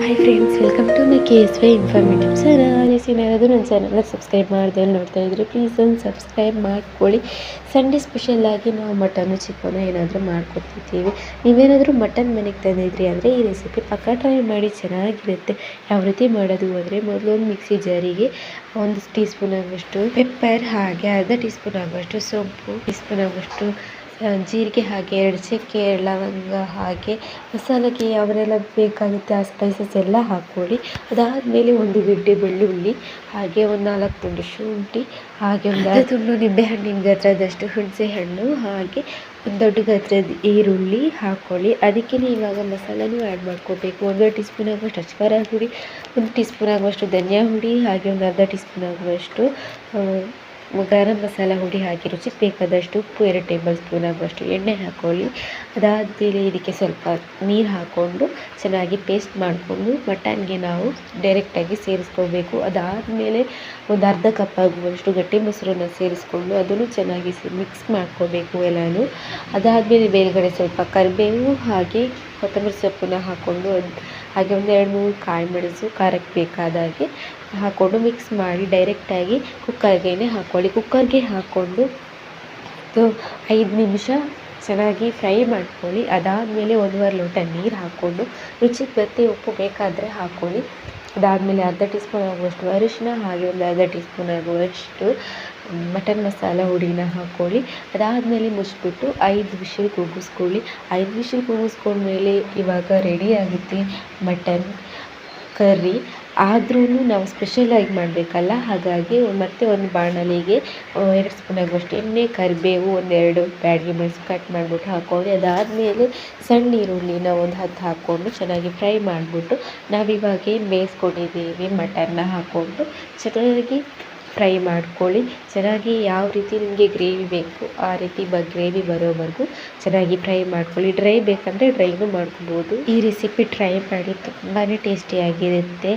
Hi friends welcome to my K S Y informative channel ಏನಾದರೂ ನನ್ನ ಚಾನಲ್ನ subscribe ಮಾಡಿದೆ ನೋಡ್ತಾ ಇದ್ರೆ. ಪ್ಲೀಸ್ ಒಂದು ಸಬ್ಸ್ಕ್ರೈಬ್ ಮಾಡ್ಕೊಳ್ಳಿ. ಸಂಡೇ ಸ್ಪೆಷಲ್ಲಾಗಿ ನಾವು ಮಟನ್ನು ಚಿಕನ್ ಏನಾದರೂ ಮಾಡ್ಕೊತಿದ್ದೀವಿ ನೀವೇನಾದರೂ ಮಟನ್ ಮನೆಗೆ ತಂದಿದ್ರಿ ಅಂದರೆ ಈ ರೆಸಿಪಿ ಪಕ್ಕ ಟ್ರೈ ಮಾಡಿ ಚೆನ್ನಾಗಿರುತ್ತೆ. ಯಾವ ರೀತಿ ಮಾಡೋದು ಅಂದರೆ ಮೊದಲು ಒಂದು ಮಿಕ್ಸಿ ಜಾರಿಗೆ ಒಂದು ಟೀ ಸ್ಪೂನ್ ಆಗುವಷ್ಟು ಪೆಪ್ಪರ್ ಹಾಗೆ ಅರ್ಧ ಟೀ ಸ್ಪೂನ್ ಆಗುವಷ್ಟು ಸೊಪ್ಪು ಟೀ ಸ್ಪೂನ್ ಆಗುವಷ್ಟು ಜೀರಿಗೆ ಹಾಗೆ ಎರಡು ಚಕ್ಕೆ ಲವಂಗ ಹಾಗೆ ಮಸಾಲೆಗೆ ಯಾವರೆಲ್ಲ ಬೇಕಾಗುತ್ತೆ ಆ ಸ್ಪೈಸಸ್ ಎಲ್ಲ ಹಾಕ್ಕೊಳ್ಳಿ. ಅದಾದಮೇಲೆ ಒಂದು ಗಿಡ್ಡೆ ಬೆಳ್ಳುಳ್ಳಿ, ಹಾಗೆ ಒಂದು ನಾಲ್ಕು ತುಂಡು ಶುಂಠಿ, ಹಾಗೆ ಒಂದು ಅರ್ಧ ತುಂಡು ನಿಂಬೆಹಣ್ಣಿನ ಗಾತ್ರದಷ್ಟು ಹುಣಸೆ ಹಣ್ಣು, ಹಾಗೆ ಒಂದು ದೊಡ್ಡ ಗಾತ್ರದ ಈರುಳ್ಳಿ ಹಾಕ್ಕೊಳ್ಳಿ. ಅದಕ್ಕೆ ಇವಾಗ ಮಸಾಲೆನೂ ಆ್ಯಡ್ ಮಾಡ್ಕೋಬೇಕು. ಒಂದು ಟೀ ಸ್ಪೂನ್ ಆಗುವಷ್ಟು ಅಚ್ಕಾರ ಹುಡಿ, ಒಂದು ಟೀ ಸ್ಪೂನ್ ಆಗುವಷ್ಟು ಧನಿಯಾ ಹುಡಿ, ಹಾಗೆ ಒಂದು ಅರ್ಧ ಟೀ ಸ್ಪೂನ್ ಆಗುವಷ್ಟು ಗರಂ ಮಸಾಲ ಹುಡಿ ಹಾಕಿ ರುಚಿಗೆ ಬೇಕಾದಷ್ಟು ಉಪ್ಪು, ಎರಡು ಟೇಬಲ್ ಸ್ಪೂನ್ ಆಗುವಷ್ಟು ಎಣ್ಣೆ ಹಾಕ್ಕೊಳ್ಳಿ ಅದಾದಮೇಲೆ ಇದಕ್ಕೆ ಸ್ವಲ್ಪ ನೀರು ಹಾಕ್ಕೊಂಡು ಚೆನ್ನಾಗಿ ಪೇಸ್ಟ್ ಮಾಡಿಕೊಂಡು ಮಟನ್ಗೆ ನಾವು ಡೈರೆಕ್ಟಾಗಿ ಸೇರಿಸ್ಕೋಬೇಕು. ಅದಾದಮೇಲೆ ಒಂದು ಅರ್ಧ ಕಪ್ ಆಗುವಷ್ಟು ಗಟ್ಟಿ ಮೊಸರನ್ನ ಸೇರಿಸ್ಕೊಂಡು ಅದನ್ನು ಚೆನ್ನಾಗಿ ಮಿಕ್ಸ್ ಮಾಡ್ಕೋಬೇಕು ಎಲ್ಲನೂ. ಅದಾದಮೇಲೆ ಮೇಲ್ಗಡೆ ಸ್ವಲ್ಪ ಕರಿಬೇವು ಹಾಗೆ ಕೊತ್ತಂಬರಿ ಸೊಪ್ಪನ್ನ ಹಾಕ್ಕೊಂಡು ಹಾಗೆ ಒಂದು ಎರಡು ಮೂರು ಕಾಯಿ ಮೆಣಸು, ಖಾರಕ್ಕೆ ಬೇಕಾದ ಹಾಗೆ ಹಾಕ್ಕೊಂಡು ಮಿಕ್ಸ್ ಮಾಡಿ ಡೈರೆಕ್ಟಾಗಿ ಕುಕ್ಕರ್ಗೆ ಹಾಕ್ಕೊಳ್ಳಿ ಕುಕ್ಕರ್ಗೆ ಹಾಕ್ಕೊಂಡು ಐದು ನಿಮಿಷ ಚೆನ್ನಾಗಿ ಫ್ರೈ ಮಾಡ್ಕೊಳ್ಳಿ. ಅದಾದಮೇಲೆ ಒಂದೂವರೆ ಲೋಟ ನೀರು ಹಾಕ್ಕೊಂಡು ರುಚಿಗೆ ಪ್ರತಿ ಉಪ್ಪು ಬೇಕಾದರೆ ಹಾಕ್ಕೊಳ್ಳಿ ಅದಾದಮೇಲೆ ಅರ್ಧ ಟೀ ಸ್ಪೂನ್ ಆಗುವಷ್ಟು ಅರಿಶಿನ ಹಾಗೆ ಒಂದು ಅರ್ಧ ಟೀ ಸ್ಪೂನ್ ಆಗುವಷ್ಟು ಮಟನ್ ಮಸಾಲ ಹುಡಿನ ಹಾಕ್ಕೊಳ್ಳಿ ಅದಾದಮೇಲೆ ಮುಚ್ಚಿಬಿಟ್ಟು ಐದು ವಿಷಲ್ ಕೂಗಿಸ್ಕೊಳ್ಳಿ ಐದು ವಿಷಲ್ ಕೂಗಿಸ್ಕೊಂಡ್ಮೇಲೆ ಇವಾಗ ರೆಡಿ ಆಗುತ್ತೆ ಮಟನ್ ಕರ್ರಿ. ಆದ್ರೂ ನಾವು ಸ್ಪೆಷಲಾಗಿ ಮಾಡಬೇಕಲ್ಲ? ಹಾಗಾಗಿ ಮತ್ತೆ ಒಂದು ಬಾಣಲಿಗೆ ಎರಡು ಸ್ಪೂನ್ ಆಗುವಷ್ಟು ಎಣ್ಣೆ, ಕರಿಬೇವು, ಒಂದೆರಡು ಬ್ಯಾಡಗಿ ಮೆಣಸು ಕಟ್ ಮಾಡಿಬಿಟ್ಟು ಹಾಕ್ಕೊಂಡು, ಅದಾದಮೇಲೆ ಸಣ್ಣ ಈರುಳ್ಳಿನ ಒಂದು ಹತ್ತು ಹಾಕ್ಕೊಂಡು ಚೆನ್ನಾಗಿ ಫ್ರೈ ಮಾಡಿಬಿಟ್ಟು, ನಾವಿವಾಗ ಏನು ಬೇಯಿಸ್ಕೊಂಡಿದ್ದೀವಿ, ಮಟನ್ನ ಹಾಕ್ಕೊಂಡು ಚೆನ್ನಾಗಿ ಫ್ರೈ ಮಾಡ್ಕೊಳ್ಳಿ. ಚೆನ್ನಾಗಿ ಯಾವ ರೀತಿ ನಿಮಗೆ ಗ್ರೇವಿ ಬೇಕು, ಆ ರೀತಿ ಬ, ಗ್ರೇವಿ ಬರೋವರೆಗೂ ಚೆನ್ನಾಗಿ ಫ್ರೈ ಮಾಡ್ಕೊಳ್ಳಿ. ಡ್ರೈ ಬೇಕಂದರೆ ಡ್ರೈನೂ ಮಾಡ್ಕೊಬೋದು. ಈ ರೆಸಿಪಿ ಟ್ರೈ ಮಾಡಿ ತುಂಬಾ ಟೇಸ್ಟಿಯಾಗಿರುತ್ತೆ.